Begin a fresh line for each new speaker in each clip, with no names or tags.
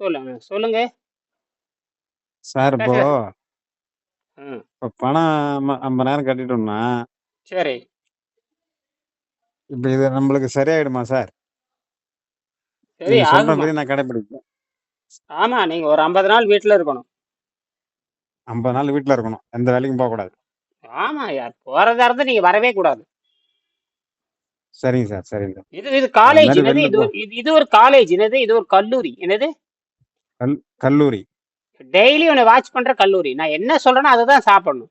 சொல்லுங்க சொல்லுங்க.
சார் இப்போ இப்போ பணம் ஐம்ப- ஐம்பதாயிரம் கட்டிட்டோம்னா
சரி.
இப்போ இது நம்மளுக்கு சரியாயிடுமா சார்?
சரி
சொல்ற மாதிரி நான் கடைபிடிப்பேன்
ஆமா நீங்க ஒரு ஐம்பது நாள் வீட்டுல இருக்கணும்.
ஐம்பது நாள் வீட்டில் இருக்கணும். எந்த வேலைக்கும் போகக்கூடாது.
ஆமா யார் போறதா இருந்தா நீங்க வரவே கூடாது.
சரிங்க சார் சரிங்க சார்.
இது இது காலேஜ் என்னது? இது இது ஒரு காலேஜ் என்னது? இது ஒரு கல்லூரி என்னது?
கல்லூரி.
டெய்லி உன்னை வாட்ச் பண்ற கல்லூரி. நான் என்ன சொல்றேனோ அதை தான் சாப்பிடணும்.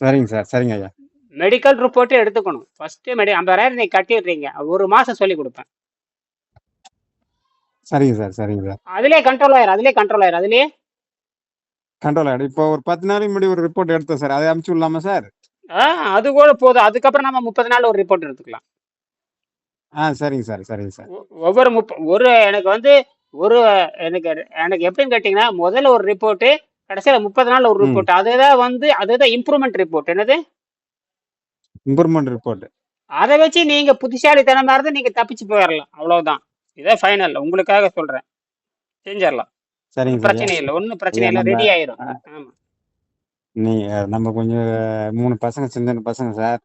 சரிங்க சார் சரிங்க ஐயா.
மெடிக்கல் ரிப்போர்ட் எடுத்துக்கணும். ஃபர்ஸ்ட் மெடி ஐம்பதாயிரம் நீங்க கட்டிடுறீங்க. ஒரு மாசம் சொல்லி கொடுப்பேன்.
சரிங்க சார் சரிங்க சார்.
அதுலயே கண்ட்ரோல் ஆயிரும் அதுலயே கண்ட்ரோல் ஆயிரும் அதுலயே.
கண்ட்ரோல் ஆகிடும் இப்போ ஒரு பத்து நாளைக்கு முன்னாடி ஒரு ரிப்போர்ட் எடுத்தோம் சார். அதை அனுப்பிச்சு விடலாமா சார்?
ஆ அது கூட போதும். அதுக்கப்புறம் நம்ம முப்பது நாள் ஒரு ரிப்போர்ட் எடுத்துக்கலாம்.
ஆ சரிங்க சார் சரிங்க சார்.
ஒவ்வொரு முப்ப ஒரு எனக்கு வந்து ஒரு எனக்கு எனக்கு எப்படின்னு கேட்டிங்கன்னா முதல்ல ஒரு ரிப்போர்ட்டு கடைசியில் முப்பது நாள் ஒரு ரிப்போர்ட் அதுதான் வந்து அதுதான் இம்ப்ரூவ்மெண்ட் ரிப்போர்ட் என்னது?
இம்ப்ரூவ்மெண்ட் ரிப்போர்ட்
அதை வச்சு நீங்க புத்திசாலித்தனமா இருந்து நீங்க தப்பிச்சு போயிடலாம் அவ்வளவுதான். இதான் ஃபைனல் உங்களுக்காக சொல்றேன். செஞ்சிடலாம்
சார்
பிரச்சனை இல்லை. ஒன்றும் பிரச்சனை இல்லை. ரெடி ஆயிரும். ஆமா.
நீ நம்ம கொஞ்சம் மூணு பசங்க சின்ன பசங்க சார்.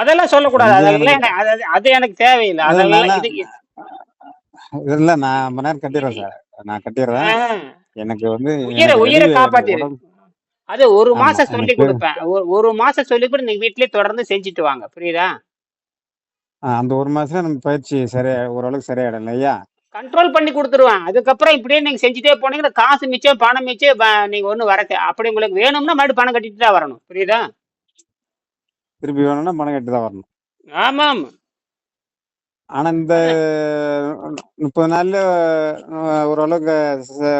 அதெல்லாம் சொல்லக்கூடாது. அதெல்லாம் அது எனக்கு தேவையில்லை. அதெல்லாம் இது
இல்லை நான் ஐம்பது நேரம் கட்டிடுறேன் சார். நான் கட்டிடுறேன். எனக்கு வந்து
உயிரை உயிரை
உடம்பு
அது ஒரு மாசம் சொல்லி கொடுப்பேன். ஒரு மாசம் சொல்லி கூட நீங்க வீட்லயே தொடர்ந்து செஞ்சுட்டு வாங்க. புரியுதா?
அந்த ஒரு மாசத்துல நம்ம பயிற்சி சரியா ஓரளவுக்கு சரியாயிடும் இல்லையா?
கண்ட்ரோல் பண்ணி கொடுத்துருவேன். அதுக்கப்புறம் இப்படியே நீங்க செஞ்சுட்டே போனீங்கன்னா காசு மிச்சம் பணம் மிச்சம் நீங்க ஒண்ணு வர தே- அப்படி உங்களுக்கு வேணும்னா மறுபடியும் பணம் கட்டிட்டு தான் வரணும். புரியுதா?
திருப்பி வேணும்னா பணம் கட்டி தான் வரணும்.
ஆமா ஆமா
ஆனா இந்த முப்பது நாள்ல ஓரளவுக்கு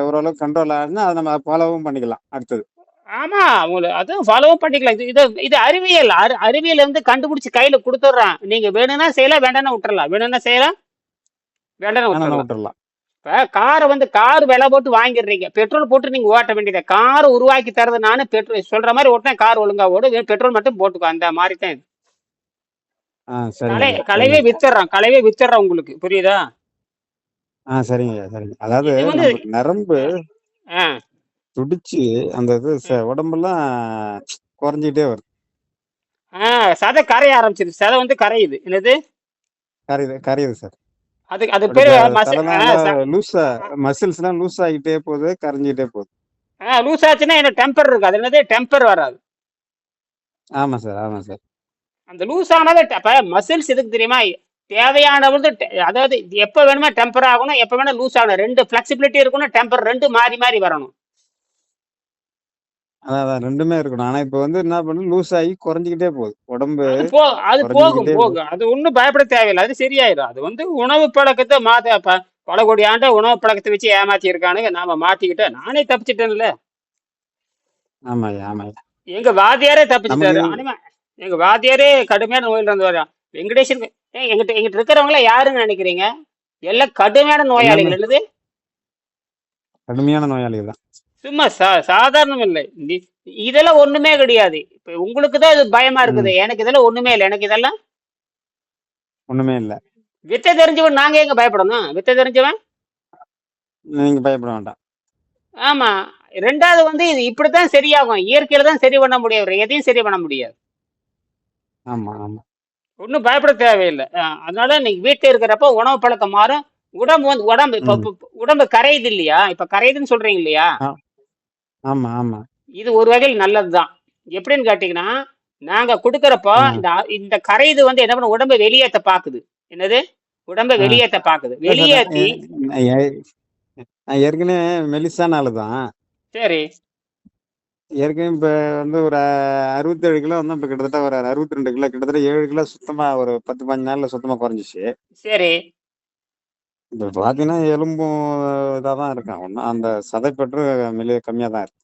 ஓரளவுக்கு கண்ட்ரோல் ஆகுதுன்னா அதை நம்ம ஃபாலோவும் பண்ணிக்கலாம். அடுத்தது.
ஆமா உங்களுக்கு அதுவும் ஃபாலோவும் பண்ணிக்கலாம். இது இது அறிவியல். அறி அறிவியல் வந்து கண்டுபிடிச்சு கையில கொடுத்துட்றான். நீங்க வேணும்னா செய்யலாம் வேண்டாம்னா விட்டுறலாம். வேணும்னா செய்யலாம் வேண்டாம்னா
வேணா
விட்டுறலாம். இப்ப காரை வந்து கார் விலை போட்டு வாங்கிடுறீங்க. பெட்ரோல் போட்டு நீங்க ஓட்ட வேண்டியது? கார் உருவாக்கி தரது நானு பெட்ரோல் சொல்ற மாதிரி ஓட்டினா கார் ஒழுங்கா ஓடும் பெட்ரோல் மட்டும் போட்டுக்கோ. அந்த மாதிரி தான் இது. கலை கலைவே வித்துறான் கலைவே வித்துறான் உங்களுக்கு. புரியுதா?
ஆ சரிங்க சரிங்க. அதாவது நரம்பு துடிச்சு அந்த இது உடம்பெல்லாம் குறைஞ்சிக்கிட்டே வருது.
ஆ சதை கரைய ஆரம்பிச்சிருச்சு சதை வந்து கரையுது. என்னது?
கரையுது கரையுது சார்.
அது அது பேரு
க-
மசி
தலைலாம்
ஆ
எல்லாம்
ச-
லூஸா ஆகிட்டே போகுது கரைஞ்சிக்கிட்டே போகுது.
ஆ லூஸ் ஆச்சுன்னா என்ன டெம்பர் இருக்கு. அது என்னது? டெம்பர் வராது.
ஆமா சார். ஆமா சார்.
அந்த லூஸ் ஆனது அப்ப மசில்ஸ் எதுக்கு தெரியுமா? தேவையான வந்து அதாவது எப்ப வேணுமா டெம்பர் ஆகணும் எப்ப வேணா லூஸ் ஆகணும். ரெண்டு ஃபிளெக்சிபிலிட்டி இருக்கணும் டெம்பர் ரெண்டு மாறி மாறி வரணும்.
அதான் ரெண்டுமே இருக்கணும். ஆனா இப்ப வந்து என்ன பண்ணு? லூஸ் ஆகி குறைஞ்சிக்கிட்டே போகுது. உடம்பு
அது போகும் போகும். அது ஒன்றும் பயப்பட தேவையில்லை. அது சரியாயிடும் அது வந்து உணவு பழக்கத்தை மாத்த பல கோடி ஆண்ட உணவு பழக்கத்தை வச்சு ஏமாத்தி இருக்கானுங்க நாம மாத்திக்கிட்டோம் நானே தப்பிச்சிட்டேன்ல.
ஆமா ஆமா
எங்க
நமக்கு
தப்பிச்சிட்டாரு. எங்க வாத்தியாரே கடுமையான நோயில இருந்து வர்றான் வெங்கடேசன் ஏன் எங்கிட்ட எங்கிட்ட இருக்கிறவங்கள யாருன்னு நினைக்கிறீங்க? எல்லாம் கடுமையான நோயாளிகள் என்னது?
கடுமையான நோயாளிகள் தான்.
சும்மா சா சாதாரணம் இல்லை. இதெல்லாம் ஒண்ணுமே கிடையாது. இப்ப உங்களுக்கு தான் இது பயமா இருக்குது. எனக்கு இதெல்லாம் ஒண்ணுமே இல்லை. எனக்கு இதெல்லாம்?
ஒண்ணுமே இல்ல.
வித்தை தெரிஞ்சவன் நாங்க எங்க பயப்படணும்? வித்தை தெரிஞ்சவன்?
நீங்க பயப்பட வேண்டாம்.
ஆமா. ரெண்டாவது வந்து இது இப்படித்தான் சரியாகும். இயற்கையில தான் சரி பண்ண முடியும். வேற எதையும் சரி பண்ண முடியாது.
ஆமா ஆமா.
ஒன்றும் பயப்பட தேவையில்லை. அதனால நீங்க வீட்டில் இருக்கிறப்ப உணவு பழக்கம் மாறும். உடம்பு வந்து உடம்பு இப்ப இப்ப உடம்பு கரையுது இல்லையா? இப்ப கரையுதுன்னு சொல்றீங்க இல்லையா?
ஆ, ஆமா ஆமா.
இது ஒரு வகையில் நல்லதுதான். எப்படின்னு கேட்டீங்கன்னா நாங்க கொடுக்கறப்போ
ம்.
இந்த அ- இந்த கரையுது வந்து என்ன பண்ண உடம்பை வெளியேத்த பாக்குது. என்னது? உடம்பை
ஆ.
வெளியேத்த பாக்குது.
இல்ல சார்
வெளியேத்தி
நான் ஏற்கனவே மெலிசான ஆளு தான்.
சரி.
ஏற்கனவே இப்ப வந்து ஒரு அறுபத்தேழு கிலோ வந்து இப்ப கிட்டத்தட்ட ஒரு அறுபத்தி ரெண்டு கிலோ கிட்டத்தட்ட ஏழு கிலோ சுத்தமா ஒரு பத்து பதினஞ்சு நாள்ல சுத்தமா குறைஞ்சிச்சு.
சரி.
இப்ப பாத்தீங்கன்னா எலும்பும் இதாதான் இருக்கான் ஒன்னும் அந்த சதைப்பற்று மெலி கம்மியா தான் இருக்கு.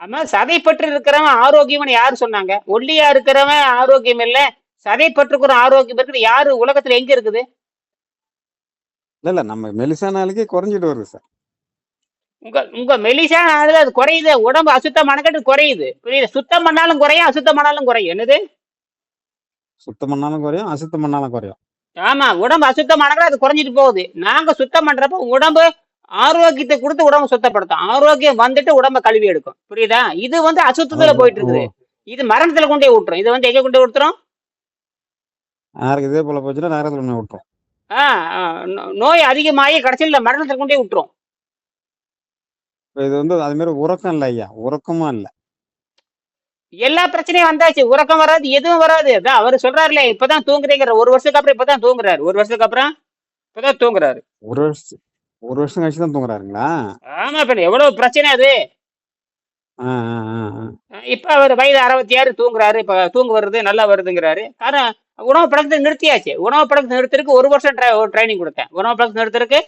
ஆமா சதைப்பற்று இருக்கிறவன் ஆரோக்கியம்னு யாரு சொன்னாங்க? ஒல்லியா இருக்கிறவன் ஆரோக்கியம் இல்ல. சதைப்பற்றுக்கிற ஆரோக்கியம் இருக்குது. யாரு உலகத்துல எங்க இருக்குது?
இல்ல இல்ல நம்ம மெலிசான ஆளுக்கே குறைஞ்சிட்டு வருது சார்.
உங்க உங்க மெலிசா ஆனது அது குறையுது. உடம்பு அசுத்தம் மனக்கட்டு குறையுது. புரியுது? சுத்தம் பண்ணாலும் குறையும் அசுத்தம் பண்ணாலும் குறையும். என்னது?
சுத்தம் பண்ணாலும் குறையும் அசுத்தம் பண்ணாலும் குறையும்.
ஆமா உடம்பு அசுத்தமானது அது குறைஞ்சிட்டு போகுது. நாங்க சுத்தம் பண்றப்ப உடம்பு ஆரோக்கியத்தை கொடுத்து உடம்பு சுத்தப்படுத்தும். ஆரோக்கியம் வந்துட்டு உடம்ப கழுவி எடுக்கும். புரியுதா? இது வந்து அசுத்தத்துல போயிட்டு இருக்குது இது மரணத்துல கொண்டே விட்டுரும் இது வந்து எங்க கொண்டு விட்டுரும்
யாருக்கு இதே போல போச்சுன்னா நரகத்தில் ஒன்று விட்டுரும்
நோய் அதிகமாகி கடைசியில் மரணத்துல கொண்டே விட்டுரும்
இது வந்து அது மாதிரி உறக்கம் இல்லை ஐயா. உறக்கமும் இல்லை.
எல்லா பிரச்சனையும் வந்தாச்சு. உறக்கம் வராது எதுவும் வராது. அதான் அவர் சொல்றாருல இப்பதான் தூங்குறீங்கிற ஒரு வருஷத்துக்கு அப்புறம் இப்பதான் தூங்குறாரு. ஒரு வருஷத்துக்கு அப்புறம் இப்பதான் தூங்குறாரு.
ஒரு வருஷம் ஒரு வருஷம் கழிச்சு தான் தூங்குறாருங்களா?
ஆமா இப்ப எவ்வளவு பிரச்சனை அது? இப்ப அவர் வயது அறுபத்தி ஆறு தூங்குறாரு. இப்ப தூங்க வருது நல்லா வருதுங்கிறாரு. காரணம் உணவு பழக்கத்தை நிறுத்தியாச்சு. உணவு பழக்கத்தை நிறுத்துறதுக்கு ஒரு வருஷம் ட்ரைனிங் கொடுத்தேன். உணவு பழக்கத்தை நிறுத்துறதுக்கு?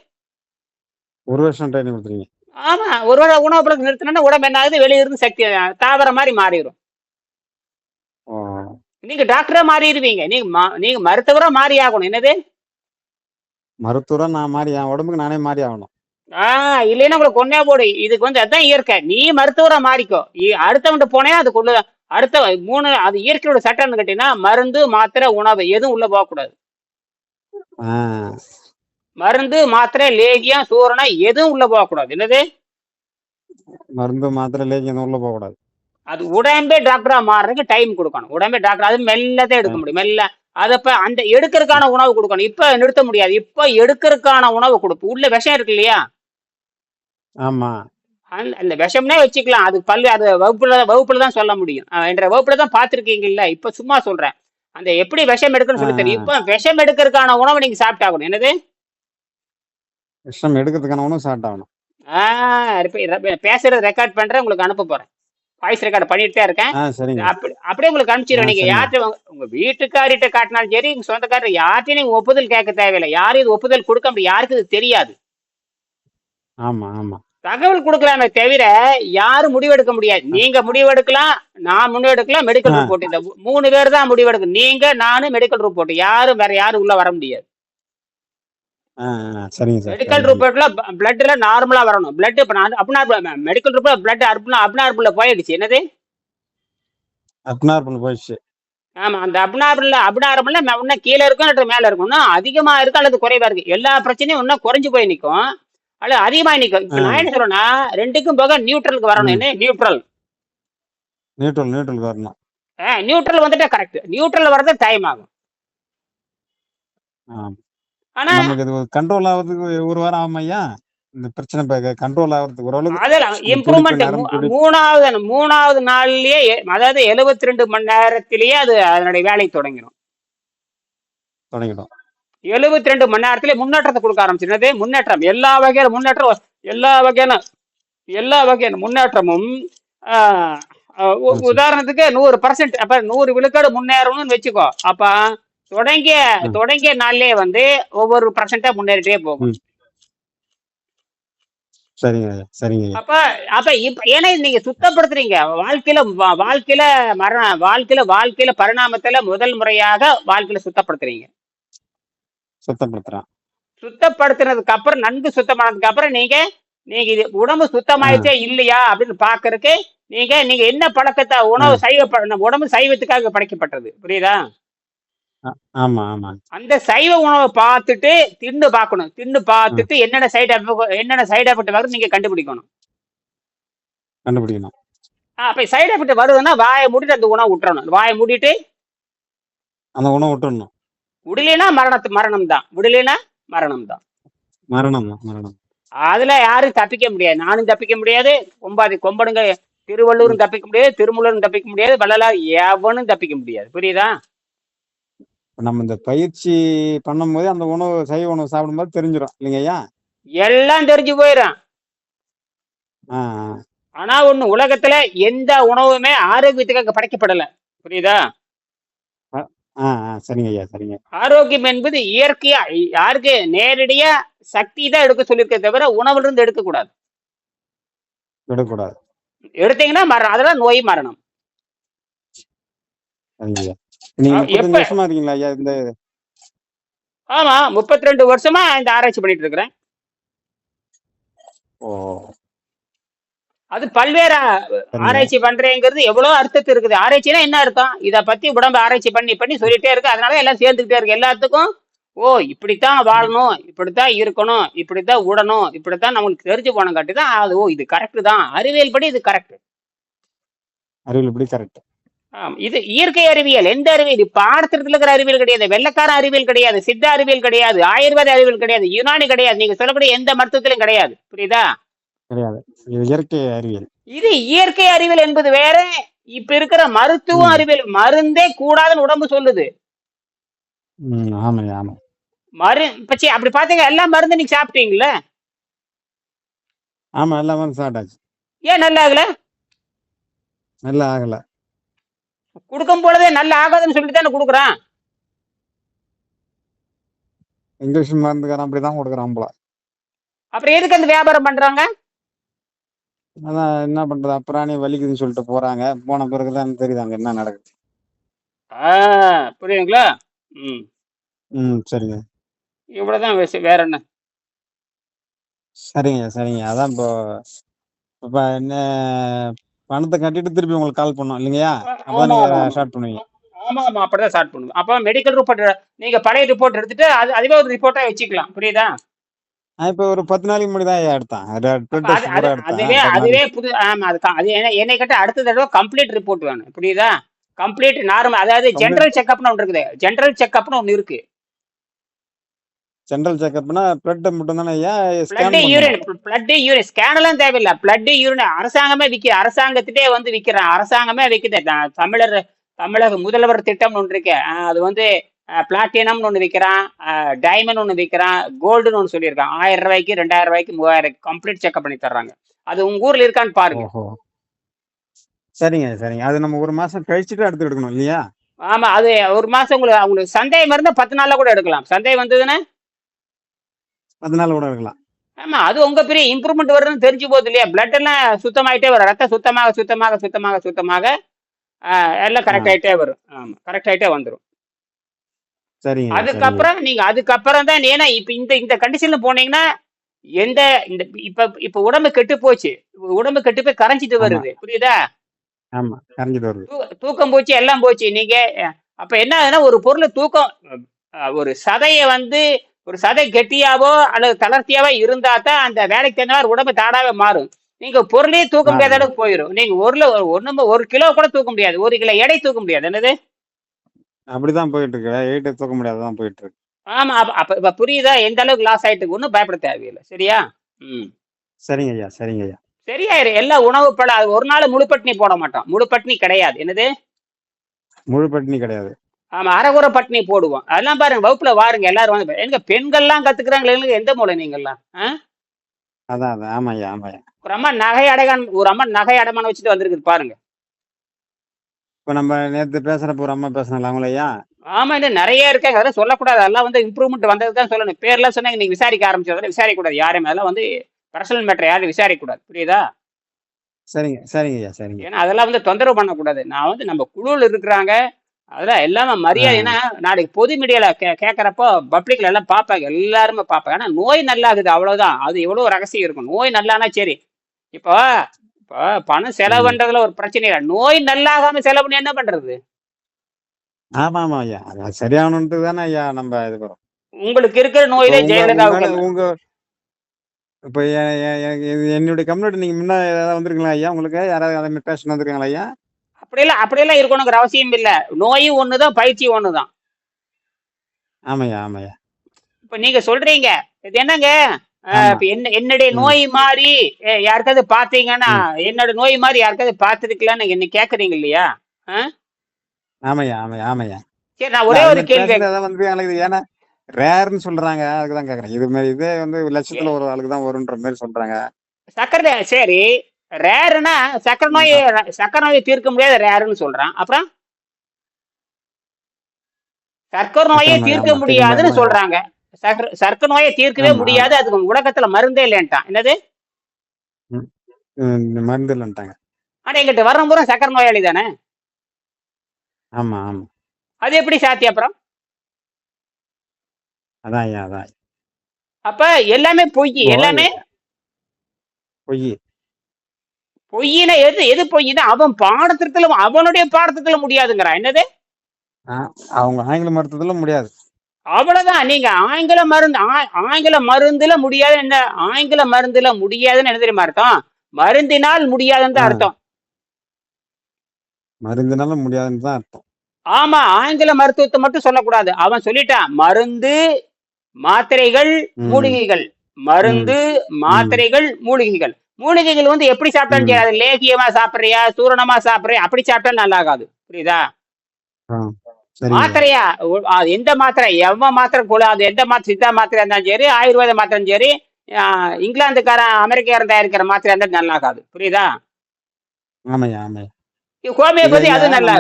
ஒரு வருஷம் ட்ரைனிங் கொடுத்துருங்க
ஆமா ஒரு வாரம் உணவு பழக்கத்தை நிறுத்தினா உடம்பு என்ன ஆகுது? வெளிய இருந்து சக்தி தாவர மாதிரி மாறிடும். நீங்க டாக்டரா மாறிடுவீங்க. நீங்க நீங்க மருத்துவரா மாறி ஆகணும். என்னது?
மருத்துவரா நான் மாறி என் உடம்புக்கு நானே மாறி ஆகணும்.
ஆஹ் இல்லைன்னா உங்களுக்கு கொண்டே போடு. இதுக்கு வந்து அதான் இயற்கை. நீ மருத்துவரா மாறிக்கோ. அடுத்தவன்ட்ட போனே அதுக்குள்ள அடுத்த மூணு அது இயற்கையோட சட்டம்னு கேட்டீங்கன்னா மருந்து மாத்திரை உணவு எதுவும் உள்ள போகக்கூடாது. மருந்து மாத்திரை லேகியம் சூரணம் எதுவும் உள்ள போகக்கூடாது. என்னது?
மருந்து மாத்திரை லேக்கியம் உள்ள போகக்கூடாது.
அது உடம்பே டாக்டரா மாறுறதுக்கு டைம் கொடுக்கணும். உடம்பே டாக்டர் அது மெல்லதான் எடுக்க முடியும். மெல்ல. அதப்ப அந்த எடுக்கிறதுக்கான உணவு கொடுக்கணும். இப்ப நிறுத்த முடியாது. இப்ப எடுக்கிறதுக்கான உணவு கொடுப்பு. உள்ள விஷம் இருக்கு இல்லையா?
ஆமா.
அந்த விஷம்னே வச்சுக்கலாம். அது பல்லு அது வகுப்புல வகுப்புல தான் சொல்ல முடியும். என்ற வகுப்புல தான் பார்த்துருக்கீங்கல்ல? இப்ப சும்மா சொல்றேன். அந்த எப்படி விஷம் எடுக்கணும்னு சொல்லி தெரியும். இப்ப விஷம் எடுக்கிறதுக்கான உணவை நீங்க சாப்பிட்டாகணும். என்னது?
விஷம் எடுக்கிறதுக்கான உணவு ஸ்டார்ட் ஆகணும்
பேசுறது ரெக்கார்ட் பண்றேன் உங்களுக்கு அனுப்ப போறேன். வாய்ஸ் ரெக்கார்ட் பண்ணிட்டு தான் இருக்கேன்.
ஆ சரிங்க.
அப்படி அப்படியே உங்களுக்கு அனுப்பிச்சிடுவேன்
ஆ,
நீங்க
சரிங்க.
யார்கிட்ட உங்க- உங்க வீட்டுக்காரிட்ட காட்டினாலும் சரி உங்க சொந்தக்காரர் யார்ட்டையும் நீங்க ஒப்புதல் கேட்க தேவையில்லை. யாரும் இது ஒப்புதல் கொடுக்க முடியும் யாருக்கு இது தெரியாது.
ஆமா ஆமா.
தகவல் கொடுக்கலாமே தவிர யாரும் முடிவெடுக்க முடியாது. நீங்க முடிவெடுக்கலாம் நான் முடிவெடுக்கலாம் மெடிக்கல். ரிப்போர்ட் இந்த மூணு பேர் தான் முடிவெடுக்கும் நீங்க நானும் மெடிக்கல் ரிப்போர்ட் யாரும் வேற யாரும் உள்ள வர முடியாது.
சரிங்க சார்
மெடிக்கல். ரிப்போர்ட்ல பிளட்ல நார்மலா வரணும். பிளட் இப்ப நான் அப்னார்மல் மெடிக்கல் ரிப்போர்ட் பிளட் அப்னார்மல்ல போயிடுச்சு. என்னது?
அப்னார்மல் போயிடுச்சு.
ஆமா அந்த அப்னார்மல்ல அப்னார்மல்ல இன்னும் கீழே இருக்கும் மேல இருக்கும். இன்னும் அதிகமா இருக்கு அல்லது குறைவா இருக்கு. எல்லா பிரச்சனையும் இன்னும் குறைஞ்சு போய் நிக்கும். அல்லது அதிகமா நிக்கும். இப்ப. நான் என்ன சொல்றேன்னா ரெண்டுக்கும் போக நியூட்ரலுக்கு வரணும். என்ன? நியூட்ரல்
நியூட்ரல் நியூட்ரல் வரணும்.
நியூட்ரல் வந்துட்டா கரெக்ட் நியூட்ரல் வரது டைம் ஆகும். ஆனா
நமக்கு இது கண்ட்ரோல் ஆகிறதுக்கு ஒரு வாரம் ஆகும் ஐயா. இந்த பிரச்சனை கண்ட்ரோல் ஆகிறதுக்கு ஓரளவுக்கு
அதெல்லாம் இம்ப்ரூவ்மெண்ட். மூணாவது மூணாவது நாள்லயே அதாவது 72 ரெண்டு மணி நேரத்திலேயே அது அதனுடைய வேலை தொடங்கிடும்.
தொடங்கிடும்.
72 ரெண்டு மணி நேரத்திலே முன்னேற்றத்தை கொடுக்க ஆரம்பிச்சிருந்தது முன்னேற்றம். எல்லா வகையான முன்னேற்றம். எல்லா வகையான எல்லா வகையான முன்னேற்றமும். உதாரணத்துக்கு நூறு பர்சன்ட் அப்ப நூறு விழுக்காடு முன்னேறணும்னு வச்சுக்கோ. அப்ப தொடங்கிய. தொடங்கிய நாள்லயே வந்து ஒவ்வொரு பர்சன்டா முன்னேறிட்டே போகும்.
சரிங்க சரிங்க.
அப்ப அப்ப இப்ப ஏன்னா நீங்க சுத்தப்படுத்துறீங்க. வாழ்க்கையில வாழ்க்கையில மரண வாழ்க்கையில வாழ்க்கையில பரிணாமத்துல முதல் முறையாக வாழ்க்கையில சுத்தப்படுத்துறீங்க.
சுத்தப்படுத்துறேன்.
சுத்தப்படுத்தினதுக்கு அப்புறம் நன்கு சுத்தமானதுக்கு அப்புறம் நீங்க நீங்க இது உடம்பு சுத்தமாயிச்சே இல்லையா அப்படின்னு பாக்குறதுக்கு நீங்க நீங்க என்ன பழக்கத்தை உணவு சைவ உடம்பு சைவத்துக்காக படைக்கப்பட்டது. புரியுதா?
ஆமா ஆமா.
அந்த சைவ உணவை பார்த்துட்டு தின்னு பார்க்கணும். தின்னு பார்த்துட்டு என்னென்ன சைடு எஃபெக்ட் என்னென்ன சைடு எஃபெக்ட் வருது நீங்க கண்டுபிடிக்கணும்.
கண்டுபிடிக்கணும்.
அப்ப சைடு எஃபெக்ட் வருதுன்னா வாயை மூடிட்டு அந்த உணவு விட்டுறணும் வாயை மூடிட்டு
அந்த உணவு விட்டுடணும்
விடலைன்னா மரணத்து மரணம் தான் விடலைன்னா மரணம் தான்
மரணம். மரணம்
அதுல யாரும் தப்பிக்க முடியாது. நானும் தப்பிக்க முடியாது. கொம்பாதி கொம்பனுங்க திருவள்ளூரும் தப்பிக்க முடியாது. திருமூலரும் தப்பிக்க முடியாது. வள்ளலார் எவனும் தப்பிக்க முடியாது. புரியுதா?
நம்ம இந்த பயிற்சி பண்ணும்போது அந்த உணவு சைவ உணவு சாப்பிடும்போது தெரிஞ்சிடும் இல்லைங்க ஐயா
எல்லாம் தெரிஞ்சு போயிடும். ஆனா ஒண்ணு உலகத்துல எந்த உணவுமே ஆரோக்கியத்துக்காக படைக்கப்படல. புரியுதா?
சரிங்க ஐயா சரிங்க.
ஆரோக்கியம் என்பது இயற்கையா யாருக்கு நேரடியா சக்தி தான் எடுக்க சொல்லியிருக்க தவிர உணவுல இருந்து எடுக்க கூடாது.
விடக்கூடாது
எடுத்தீங்கன்னா மரணம் அதெல்லாம் நோய் மரணம்
நீங்க
ஆ,
முப்பத்தஞ்சு
எப்ப-
வருஷமா இந்த
ஆமா 32 வருஷமா இந்த ஆராய்ச்சி பண்ணிட்டு இருக்கிறேன். அது பல்வேறு ஆராய்ச்சி பண்றேங்கிறது எவ்வளவு அர்த்தத்து இருக்குது. ஆராய்ச்சினா என்ன அர்த்தம்? இத பத்தி உடம்பு ஆராய்ச்சி பண்ணி பண்ணி சொல்லிட்டே இருக்கு. அதனால எல்லாம் சேர்ந்துகிட்டே இருக்கு. எல்லாத்துக்கும் ஓ இப்படித்தான் வாழணும் இப்படித்தான் இருக்கணும் இப்படித்தான் உடணும் இப்படித்தான் நம்மளுக்கு தெரிஞ்சு போன காட்டி தான் அது ஓ இது கரெக்ட் தான். அறிவியல் படி இது கரெக்ட்
அறிவியல் இப்படி கரெக்ட்
இது இயற்கை அறிவியல். எந்த அறிவியல்? பாடத்திட்டத்துல இருக்கிற அறிவியல் கிடையாது. வெள்ளக்கார அறிவியல் கிடையாது. சித்த அறிவியல் கிடையாது. ஆயுர்வேத அறிவியல் கிடையாது. யுனானி கிடையாது. நீங்க சொல்லக்கூடிய எந்த மருத்துவத்திலும் கிடையாது. புரியுதா?
கிடையாது. இது இயற்கை அறிவியல்.
இது இயற்கை அறிவியல் என்பது வேற. இப்ப இருக்கிற மருத்துவ. அறிவியல் மருந்தே கூடாதுன்னு உடம்பு சொல்லுது. மரு பச்சி அப்படி பாத்தீங்க எல்லா மருந்து நீங்க சாப்பிட்டீங்கல்ல
ஆமா எல்லாமே சாப்பிட்டாச்சு.
ஏன் நல்லா ஆகல?
நல்லா ஆகல.
கொடுக்கும் பொழுதே நல்லா ஆகாதுன்னு சொல்லிட்டு தானே கொடுக்குறான்?
இங்கிலீஷ் மருந்துக்காரன் அப்படிதான் கொடுக்குறான் போல.
அப்புறம் எதுக்கு அந்த வியாபாரம் பண்றாங்க?
அதான் என்ன பண்றது? அப்புறாணி வலிக்குதுன்னு சொல்லிட்டு போறாங்க. போன பிறகுதான் தெரியுது அங்க என்ன நடக்குது.
ஆஹ் புரியுதுங்களா? ம்.
ம் சரிங்க.
இவ்வளவுதான் விஷயம் வேற என்ன?
சரிங்க சரிங்க. அதான் இப்போ இப்போ என்ன பணத்தை கட்டிட்டு திருப்பி உங்களுக்கு கால் பண்ணோம் இல்லைங்கய்யா? அப்பதான் நீங்க. ஸ்டார்ட் பண்ணுவீங்க.
ஆமா ஆமா அப்படிதான் ஸ்டார்ட் பண்ணுவோம் அப்ப மெடிக்கல் ரிப்போர்ட் நீங்க பழைய ரிப்போர்ட் எடுத்துட்டு அது அதுவே ஒரு ரிப்போர்ட்டா வச்சுக்கலாம். புரியுதா?
இப்போ ஒரு பத்து நாளைக்கு முன்னாடி தான் எடுத்தேன்.
அதுவே அதுவே. புது ஆமா அது அது என்ன- கேட்ட அடுத்த தடவை கம்ப்ளீட் ரிப்போர்ட் வேணும். புரியுதா? கம்ப்ளீட் நார்மல் அதாவது ஜெனரல் செக்அப்னு ஒன்று இருக்குது. ஜெனரல் செக்அப்னு ஒன்று இருக்கு.
ஜென்ரல் செக்அப்னா பிளட் மட்டும் தானே scan
blood urine blood urine scan எல்லாம் தேவையில்லை. பிளட் யூரின் அரசாங்கமே விற்க அரசாங்கத்திட்டே வந்து விற்கிறான் அரசாங்கமே விற்குது த- தமிழர் தமிழக முதல்வர் திட்டம்னு ஒன்று இருக்கு. அது வந்து பிளாட்டினம்னு ஒன்று விற்கிறான் டைமண்ட் ஒன்று விற்கிறான் கோல்டுன்னு ஒன்று சொல்லியிருக்கான். ஆயிரம் ரூபாய்க்கு ரெண்டாயிரம் ரூபாய்க்கு மூவாயிரம் கம்ப்ளீட் செக்அப் பண்ணி தர்றாங்க. அது உங்க ஊர்ல இருக்கான்னு பாருங்க.
சரிங்க சரிங்க. அது நம்ம ஒரு மாசம் கழிச்சுட்டு அடுத்து எடுக்கணும் இல்லையா?
ஆமா அது ஒரு மாசம் உங்களுக்கு உங்களுக்கு சந்தேகம் இருந்தா பத்து நாள்ல கூட எடுக்கலாம். சந்தேகம் வந்ததுன்னா
கூட எடுக்கலாம்
ஆமா அது உங்க பெரிய இம்ப்ரூவ்மெண்ட் வருதுன்னு தெரிஞ்சு போகுது இல்லையா? பிளட் எல்லாம் சுத்தமாயிட்டே வரும். ரத்தம் சுத்தமாக சுத்தமாக சுத்தமாக சுத்தமாக எல்லாம் கரெக்ட். ஆயிட்டே வரும். ஆமா கரெக்ட் ஆயிட்டே
சரிங்க சரிங்க
அதுக்கப்புறம் நீங்க அதுக்கப்புறம் தான் ஏன்னா இப்ப இந்த இந்த கண்டிஷன்ல போனீங்கன்னா எந்த இந்த இப்ப இப்ப உடம்பு கெட்டு போச்சு. உடம்பு கெட்டு போய் கரைஞ்சிட்டு. வருது. புரியுதா?
ஆமா கரைஞ்சிட்டு வருது.
தூக்கம் போச்சு எல்லாம் போச்சு. நீங்க அப்ப என்ன ஆகுதுன்னா ஒரு பொருள் தூக்கம் ஒரு சதையை வந்து ஒரு சதை கெட்டியாவோ அல்லது தளர்த்தியாவோ இருந்தா தான் அந்த வேலைக்கு தகுந்த உடம்பு தாடாவே மாறும். நீங்க பொருளே தூக்க முடியாத. அளவுக்கு போயிடும் நீங்க ஒரு ஒண்ணு ஒரு கிலோ கூட தூக்க முடியாது. ஒரு கிலோ எடை தூக்க முடியாது. என்னது?
அப்படிதான் போயிட்டு இருக்கு வெயிட் தூக்க முடியாததான் போயிட்டு இருக்கு
ஆமா. அப்ப இப்ப புரியுதா? எந்த அளவுக்கு லாஸ் ஆயிட்டு ஒன்றும் பயப்பட தேவையில்லை. சரியா? ம்.
சரிங்க ஐயா. சரிங்க ஐயா.
சரியாயிரு. எல்லா உணவு பழ அது ஒரு நாள் முழு பட்டினி போட மாட்டோம். முழு பட்டினி கிடையாது. என்னது?
முழு பட்டினி கிடையாது.
ஆமா அரைகுறை பட்டினி போடுவோம். அதெல்லாம் பாருங்க வகுப்புல வாருங்க எல்லாரும் வந்து எங்க பெண்கள்லாம் கத்துக்கிறாங்களே எந்த மூலை நீங்கெல்லாம் ஆ?
அதான் அதான். ஆமா ஐயா ஆமா ஐயா
ஒரு அம்மா நகை அடகான் ஒரு அம்மா நகை அடமானம் வச்சுட்டு வந்திருக்குது பாருங்க.
இப்ப நம்ம நேத்து பேசுறப்ப ஒரு அம்மா பேசினால அவங்கள ஐயா?
ஆமா இன்னும் நிறைய இருக்காங்க. அதெல்லாம் சொல்லக்கூடாது. அதெல்லாம் வந்து இம்ப்ரூவ்மெண்ட் வந்தது தான் சொல்லணும். பேர்லாம் சொன்னா நீங்க விசாரிக்க ஆரம்பிச்சதால விசாரிக்க யாரையும் அதெல்லாம் வந்து பர்சனல் மேட்டர் யாரும் விசாரிக்க கூடாது புரியுதா?
சரிங்க சரிங்க ஐயா சரிங்க.
ஏன்னா அதெல்லாம் வந்து தொந்தரவு பண்ணக்கூடாது. நான் வந்து நம்ம குழுவில் இருக்கிறாங்க. அதெல்லாம் எல்லாமே மரியாதை ஏன்னா நாளைக்கு பொது மீடியால கே கேட்கறப்போ பப்ளிக்ல எல்லாம் பார்ப்பாங்க. எல்லாருமே பார்ப்பாங்க. ஆனா நோய் நல்லாகுது அவ்வளவுதான். அது எவ்வளவு ரகசியம் இருக்கும். நோய் நல்லானா சரி. இப்போ இப்போ பணம் செலவு பண்றதுல ஒரு பிரச்சனை இல்லை. நோய் நல்லாகாம செலவு பண்ணி என்ன பண்றது?
ஆமா ஆமா ஐயா. அது சரியாகணுன்ட்டு தானே ஐயா நம்ம இது
உங்களுக்கு இருக்கிற நோயிலே
உங்களால- உங்க இப்ப என்னுடைய கம்யூனிட்டி நீங்க முன்ன ஏதாவது வந்திருக்கீங்களா ஐயா உங்களுக்கு? யாராவது அதை பேசணும் வந்திருக்காங்களா ஐயா?
அப்படியெல்லாம் அப்படியெல்லாம் இருக்கணுங்கிற அவசியம் இல்லை. நோயும் ஒண்ணுதான் பயிற்சியும் ஒண்ணுதான்.
ஆமாய்யா ஆமாய்யா.
இப்ப நீங்க சொல்றீங்க. இது என்னங்க. இப்ப என்ன என்னுடைய. நோய் மாதிரி யாருக்காவது பாத்தீங்கன்னா என்னோட நோய் மாதிரி யாருக்காவது பார்த்திருக்கலாம்னு என்ன கேக்குறீங்க இல்லையா?
ஆமாய்யா ஆமாய்யா ஆமாய்யா.
சரி நான் ஒரே ஒரு கேள்வி
வந்து ஏன்னா ரேர்னு சொல்றாங்க அதுக்குதான் கேக்குறேன். இது மாதிரி இதே வந்து லட்சத்துல ஒரு ஆளுக்கு தான் வரும்ன்ற மாதிரி சொல்றாங்க.
சக்கரை சரி. ரேருனா சக்கரை நோய் சக்கரை நோயை தீர்க்க முடியாத ரேருன்னு சொல்றான். அப்புறம்? சர்க்கரை நோயை தீர்க்க முடியாதுன்னு சொல்றாங்க. சக்கரை சர்க்கரை நோயை தீர்க்கவே. முடியாது. அதுக்கு உலகத்துல மருந்தே இல்லைன்ட்டான். என்னது?
மருந்து இல்லைன்ட்டாங்க.
ஆனா எங்கிட்ட வர்ற பூரா சக்கரை நோயாளி தானே?
ஆமா ஆமா.
அது எப்படி சாத்தி அப்புறம்?
அதான் அதான்.
அப்ப எல்லாமே பொய் எல்லாமே
பொய்.
பொய்யின எது? எது பொய்னா அவன் பாடத்திட்டத்துல அவனுடைய பாடத்திட்டத்துல முடியாதுங்கிறான். என்னது?
அவங்க ஆங்கில மருத்துவத்துல முடியாது.
அவ்வளவுதான். நீங்க ஆங்கில மருந்து ஆங்கில மருந்துல முடியாது என்ன? ஆங்கில மருந்துல முடியாதுன்னு என்ன தெரியுமா அர்த்தம்? மருந்தினால் முடியாதுன்னு தான். அர்த்தம்.
மருந்துனால முடியாதுன்னு தான் அர்த்தம்.
ஆமா ஆங்கில மருத்துவத்தை மட்டும் சொல்லக்கூடாது. அவன் சொல்லிட்டான் மருந்து மாத்திரைகள். மூலிகைகள். மருந்து மாத்திரைகள் மூலிகைகள். மூலிகைகள் வந்து எப்படி சாப்பிட்டாலும். செய்யாது லேகியமா சாப்பிடுறியா சூரணமா சாப்பிடுறியா அப்படி சாப்பிட்டாலும் நல்லா ஆகாது புரியுதா மாத்திரையா? எந்த மாத்திரை? எவ்வளவு மாத்திரை கூட அது எந்த மாத்திரை சித்தா மாத்திரையா இருந்தாலும் சரி ஆயுர்வேத மாத்திரை இருந்தாலும் சரி இங்கிலாந்துக்காரன் அமெரிக்காரன் தயாரிக்கிற மாத்திரை இருந்தாலும் நல்லா ஆகாது புரியுதா இது ஹோமியோபதி அது நல்லா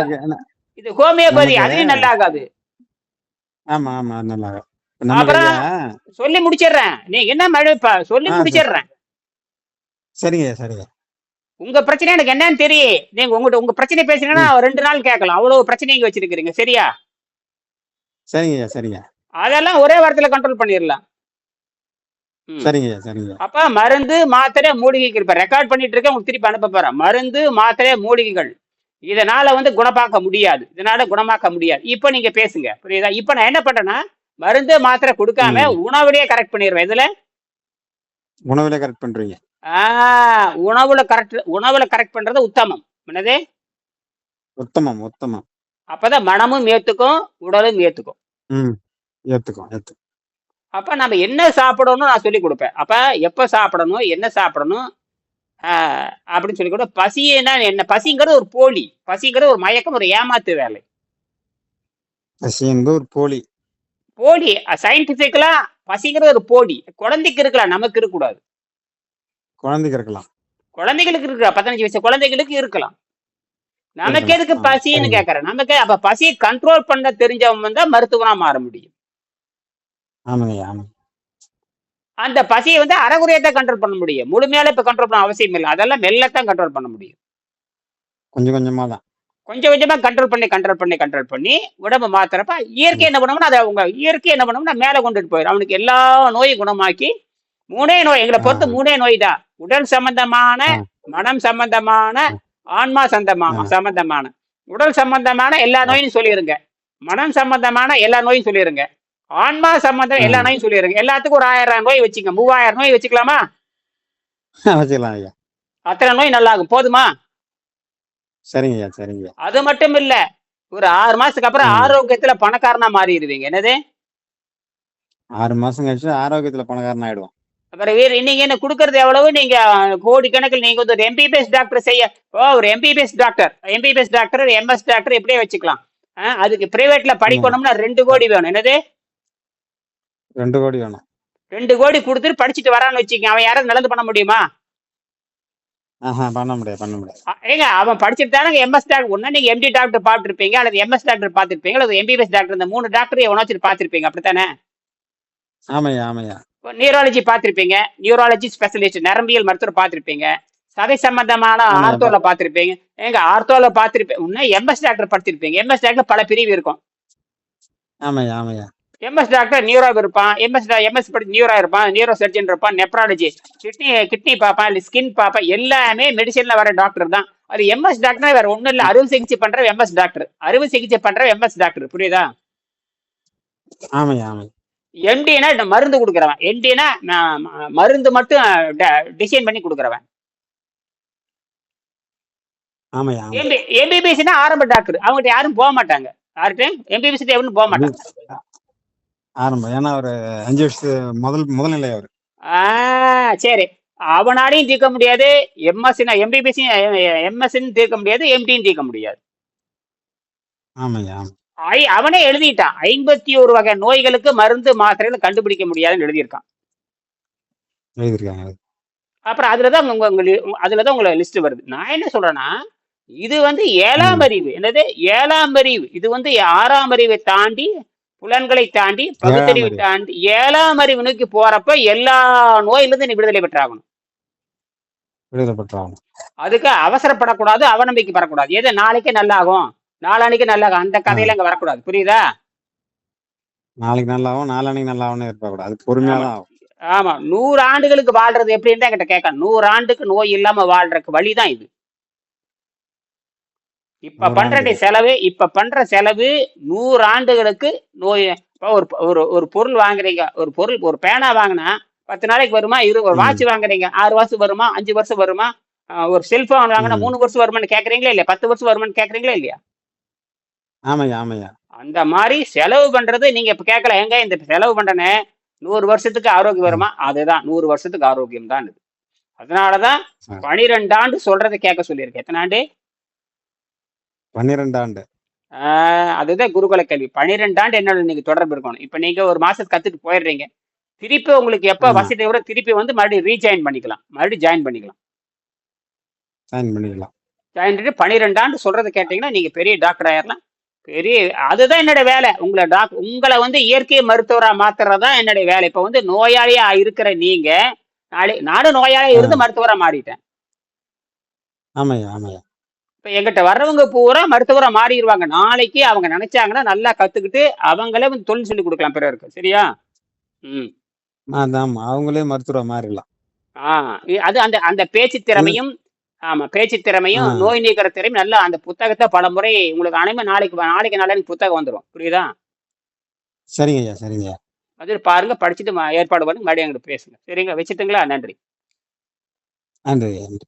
இது ஹோமியோபதி அதுவும் நல்லா ஆகாது
ஆமா ஆமா நல்லா
அப்புறம் சொல்லி முடிச்சிடுறேன். நீங்க என்ன மழைப்பா சொல்லி. முடிச்சிடுறேன்.
சரிங்க சரிங்க.
உங்க பிரச்சனை எனக்கு என்னன்னு தெரியும் நீங்க உங்ககிட்ட உங்க பிரச்சனை பேசுனீங்கன்னா ரெண்டு நாள் கேட்கலாம். அவ்வளவு பிரச்சனை இங்க வச்சிருக்கீங்க சரியா?
சரிங்க சரிங்க.
அதெல்லாம் ஒரே வாரத்துல கண்ட்ரோல் பண்ணிடலாம் ம்.
சரிங்க சரிங்க.
அப்ப மருந்து மாத்திரை மூலிகைகள். இப்ப ரெக்கார்ட் பண்ணிட்டு இருக்கேன் உங்களுக்கு திருப்பி அனுப்ப போறேன். மருந்து மாத்திரை மூலிகைகள். இதனால வந்து குணமாக்க முடியாது. இதனால குணமாக்க முடியாது. இப்ப நீங்க பேசுங்க. புரியுதா? இப்ப நான் என்ன பண்றேன்னா மருந்து மாத்திரை கொடுக்காம உணவுலயே கரெக்ட் பண்ணிடுவேன் இதுல
உணவுல கரெக்ட் பண்றீங்க.
உணவுல கரெக்ட் உணவுல கரெக்ட் பண்றது உத்தமம். என்னது?
உத்தமம் உத்தமம்.
அப்பதான் மனமும் ஏத்துக்கும் உடலும் ஏத்துக்கும்.
ஏத்துக்கும் ஏத்துக்கும்.
அப்ப நம்ம என்ன சாப்பிடணும் நான் சொல்லி கொடுப்பேன். அப்ப எப்ப சாப்பிடணும் என்ன சாப்பிடணும் அப்படின்னு சொல்லி கூட. பசினா என்ன? பசிங்கிறது ஒரு போலி. பசிங்கிறது ஒரு மயக்கம் ஒரு ஏமாத்து வேலை.
பசி என்பது ஒரு போலி.
போலி சயின்டிபிக்கலா பசிங்கிறது ஒரு போலி. குழந்தைக்கு இருக்கலாம் நமக்கு இருக்கக்கூடாது.
குழந்தைக்கு இருக்கலாம்.
குழந்தைகளுக்கு இருக்கலாம் பதினஞ்சு வயசு குழந்தைகளுக்கு இருக்கலாம். நமக்கு. எதுக்கு பசின்னு. கேக்குறேன் நமக்கு அப்ப பசியை கண்ட்ரோல் பண்ண தெரிஞ்சவன் தான் மருத்துவனா மாற முடியும். அந்த பசியை வந்து அறகுறையா தான் கண்ட்ரோல் பண்ண முடியும். முழுமையால இப்ப கண்ட்ரோல் பண்ண அவசியம் இல்லை. அதெல்லாம் மெல்லத்தான் கண்ட்ரோல் பண்ண முடியும்.
கொஞ்சம் கொஞ்சமா தான்.
கொஞ்சம் கொஞ்சமா கண்ட்ரோல் பண்ணி கண்ட்ரோல் பண்ணி கண்ட்ரோல் பண்ணி உடம்பு மாத்துறப்ப இயற்கை என்ன பண்ணும்னா அதை அவங்க இயற்கை என்ன பண்ணும்னா மேல கொண்டுட்டு போயிடும் அவனுக்கு எல்லா நோயும் குணமாக்கி மூணே நோய் எங்களை பொறுத்து. மூணே நோய் தான் உடல் சம்பந்தமான. மனம் சம்பந்தமான ஆன்மா சம்பந்தமான. சம்பந்தமான. உடல் சம்பந்தமான எல்லா நோயும் சொல்லிருங்க. மனம் சம்பந்தமான எல்லா நோயும் சொல்லிருங்க. ஆன்மா சம்பந்தம் எல்லா. நோயும் சொல்லிருங்க. எல்லாத்துக்கும் ஒரு ஆயிரம் நோய் வச்சுங்க மூவாயிரம் நோய் வச்சுக்கலாமா?
வச்சுக்கலாம் ஐயா.
அத்தனை நோய் நல்லா ஆகும் போதுமா?
சரிங்க ஐயா சரிங்க
அது மட்டும் இல்ல ஒரு ஆறு மாசத்துக்கு அப்புறம். ஆரோக்கியத்துல பணக்காரனா மாறிடுவீங்க. என்னது?
ஆறு மாசம் கழிச்சு ஆரோக்கியத்துல பணக்காரன் ஆயிடுவோம்.
அப்புறம் வேறு நீங்க என்ன கொடுக்கறது எவ்வளவு? நீங்க கோடி கணக்கில் நீங்க வந்து ஒரு எம்பிபிஎஸ் டாக்டர் செய்ய ஓ ஒரு MBBS doctor MBBS doctor MS doctor இப்படியே வச்சுக்கலாம். அதுக்கு பிரைவேட்ல படிக்கணும்னா ரெண்டு கோடி வேணும். என்னது?
ரெண்டு கோடி வேணும்.
ரெண்டு கோடி கொடுத்துட்டு படிச்சுட்டு வரான்னு வச்சுக்கங்க. அவன் யாராவது நல்லது பண்ண முடியுமா?
பண்ண முடியாது பண்ண முடியாது.
ஏங்க அவன் படிச்சுட்டு தானே எம்எஸ் டாக்டர் ஒன்னா நீங்க எம்டி டாக்டர் பார்த்துருப்பீங்க அல்லது எம்எஸ் டாக்டர் பார்த்துருப்பீங்க அல்லது எம்பிபிஎஸ் டாக்டர் இந்த மூணு டாக்டர் எவனாச்சும் பார்த்துருப்பீங்க அப்படித்தானே?
ஆமாய்யா ஆமாய்யா
நியூராலஜி பார்த்திருப்பீங்க. நியூராலஜி ஸ்பெஷலிஸ்ட் நரம்பியல் மருத்துவர் பார்த்திருப்பீங்க. சதை சம்பந்தமான. ஆர்த்தோல பார்த்திருப்பீங்க. எங்க ஆர்த்தோல பார்த்திருப்பீங்க இன்னும் எம்எஸ் டாக்டர் படிச்சிருப்பீங்க எம்எஸ் டாக்டர் பல பிரிவு இருக்கும்.
ஆமாய்யா ஆமாய்யா.
எம்எஸ் டாக்டர் நியூரோ இருப்பான். எம்எஸ் எம்எஸ் படி நியூரோ இருப்பான். நியூரோ சர்ஜன் இருப்பான். நெப்ராலஜி கிட்னி கிட்னி பார்ப்பான். இல்லை ஸ்கின் பார்ப்பான். எல்லாமே மெடிசன்ல வர டாக்டர் தான். அது எம்எஸ் டாக்டர் வேற ஒண்ணும் இல்ல. அறுவை சிகிச்சை பண்ற எம்எஸ் டாக்டர் அறுவை சிகிச்சை பண்ற எம்எஸ் டாக்டர் புரியுதா?
ஆமாய்யா ஆமாய்யா.
எம்டினா மருந்து கொடுக்குறவன். எம்டினா மருந்து மட்டும் டிசைன் பண்ணி கொடுக்குறவன். எம்பிபிஎஸ்னா ஆரம்ப டாக்டர் அவங்ககிட்ட யாரும் போக மாட்டாங்க. யார்கிட்டயும் எம்பிபிஎஸ் எவனும் போக மாட்டாங்க.
ஆரம்பம் ஏன்னா ஒரு அஞ்சு வருஷத்து முதல் முதல்நிலை அவர்.
ஆ சரி. அவனாலையும் தீர்க்க முடியாது. எம்எஸ் எம்பிபிஎஸ் எம்எஸ்ன்னு தீர்க்க முடியாது. எம்டியும் தீர்க்க முடியாது.
ஆமாய்யா ஆமா.
ஐ அவனே எழுதிட்டான். ஐம்பத்தி ஒரு வகை நோய்களுக்கு மருந்து மாத்திரைகள் கண்டுபிடிக்க முடியாதுன்னு எழுதியிருக்கான்.
எழுதியிருக்காங்க.
அப்புறம் அதுலதான் உங்க உங்க அதுலதான் உங்களை லிஸ்ட் வருது. நான் என்ன சொல்றேன்னா இது வந்து ஏழாம் அறிவு. என்னது? ஏழாம் அறிவு. இது வந்து ஆறாம் அறிவை தாண்டி புலன்களை தாண்டி பகுத்தறிவை. தாண்டி ஏழாம் அறிவு நோக்கி போறப்ப எல்லா நோயிலிருந்து நீ விடுதலை பெற்றாகணும்.
விடுதலை பெற்றாகணும்.
அதுக்கு அவசரப்படக்கூடாது அவநம்பிக்கை பெறக்கூடாது எது? நாளைக்கு நல்லாகும். நாளானைக்கு நல்லாகும் அந்த கதையில அங்க வரக்கூடாது. புரியுதா?
நாளைக்கு நல்லா ஆகும் நாளானைக்கு நல்லா ஆகும்னு எதிர்பார்க்கக்கூடாது அது பொறுமையா தான் ஆகும்.
ஆமா. நூறு ஆண்டுகளுக்கு வாழ்றது எப்படின்னு என்கிட்ட கேட்க நூறு ஆண்டுக்கு நோய் இல்லாம வாழ்றதுக்கு வழிதான் இது. இப்ப பண்ற. செலவு இப்ப பண்ற செலவு நூறு ஆண்டுகளுக்கு நோய் ஒரு ஒரு ஒரு பொருள் வாங்குறீங்க. ஒரு பொருள் ஒரு பேனா வாங்கினா பத்து நாளைக்கு வருமா? இரு ஒரு. வாட்ச் வாங்குறீங்க. ஆறு வருஷம் வருமா? அஞ்சு வருஷம் வருமா? ஒரு செல்போன் வாங்கினா. மூணு வருஷம் வருமான்னு கேட்குறீங்களா இல்லையா? பத்து வருஷம் வருமான்னு கேட்குறீங்களா இல்லையா?
ஆமாய்யா ஆமாய்யா.
அந்த மாதிரி செலவு பண்றது நீங்க இப்ப கேட்கல எங்க இந்த செலவு பண்றனே? நூறு வருஷத்துக்கு ஆரோக்கியம் வருமா? அதுதான். நூறு வருஷத்துக்கு ஆரோக்கியம் தான் இது. அதனாலதான். பனிரெண்டு ஆண்டு சொல்றதை கேட்க சொல்லியிருக்கேன். எத்தனை ஆண்டு?
பன்னிரெண்டு ஆண்டு.
அதுதான் குருகுல கல்வி பனிரெண்டு ஆண்டு என்னோட நீங்க தொடர்பு இருக்கணும். இப்ப நீங்க ஒரு மாசத்துக்கு கத்துட்டு போயிடுறீங்க. திருப்பி உங்களுக்கு எப்ப. வசதி வர திருப்பி வந்து மறுபடியும் ரீஜாயின் பண்ணிக்கலாம். மறுபடியும் ஜாயின் பண்ணிக்கலாம்.
சைன் பண்ணிக்கலாம்.
ஜாயின் பண்ணி பனிரெண்டு ஆண்டு சொல்றதை கேட்டீங்கன்னா நீங்க பெரிய டாக்டர் ஆயிரலாம். பெரிய அதுதான் என்னோட வேலை. உங்களை டாக் உங்களை வந்து இயற்கை மருத்துவரா மாத்துறதுதான் என்னுடைய வேலை. இப்ப வந்து நோயாளியா இருக்கிற நீங்க நாளை நானும் நோயாளியா இருந்து மருத்துவரா மாறிட்டேன்.
ஆமாய்யா ஆமாய்யா.
இப்ப எங்கிட்ட வர்றவங்க பூரா மருத்துவரா மாறிடுவாங்க நாளைக்கு அவங்க நினைச்சாங்கன்னா நல்லா கத்துக்கிட்டு அவங்களே வந்து தொழில் சொல்லி கொடுக்கலாம் பிறருக்கு. சரியா? ம்.
அதான் அவங்களே மருத்துவரை மாறிடலாம்.
ஆ இ- அது அந்த அந்த பேச்சு திறமையும் ஆமா பேச்சு திறமையும். நோய் நீக்கிற திறமையும் நல்லா அந்த புத்தகத்தை பல முறை உங்களுக்கு அனைமே நாளைக்கு நாளைக்கு நாளைக்கு புத்தகம் வந்துடும் புரியுதா?
சரிங்க ஐயா சரிங்க ஐயா.
அது பாருங்க படிச்சுட்டு ஏற்பாடு பண்ணி மறுபடியும் எங்கிட்ட பேசுங்க. சரிங்க வச்சுட்டுங்களா? நன்றி.
நன்றி நன்றி.